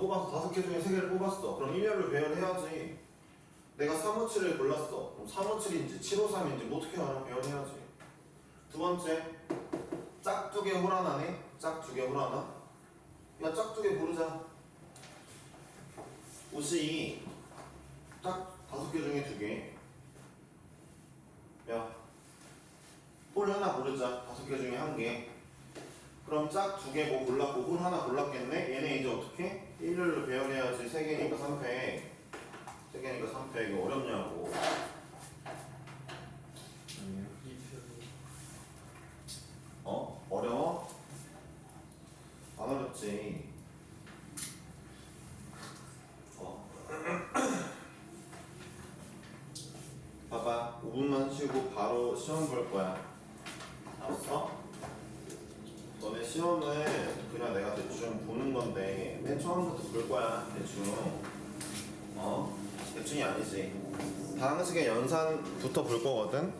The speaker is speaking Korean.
뽑아서 다섯 개 중에 세 개를 뽑았어. 그럼 일렬로 배열해야지. 내가 357을 골랐어. 그럼 357인지 753인지 뭐 어떻게 알아? 배열해야지. 두 번째, 짝두개 호라나네? 짝두개 호라나? 야, 짝두개 고르자. 옷이 짝 다섯 개 중에 두 개. 야, 홀 하나 고르자. 다섯 개 중에 한 개. 그럼 짝 두개뭐 골랐고 홀 하나 골랐겠네? 얘네 이제 어떻게? 일렬로 배열해야지. 세 개니까 3패. 세 개니까 3패. 이거 어렵냐고. 어? 어려워? 안 어렵지. 어. 봐봐. 5분만 쉬고 바로 시험 볼 거야. 알았어? 너네 시험은 그냥 건데 맨 처음부터 볼 거야. 대충. 어? 대충이 아니지. 방식의 연산부터 볼 거거든?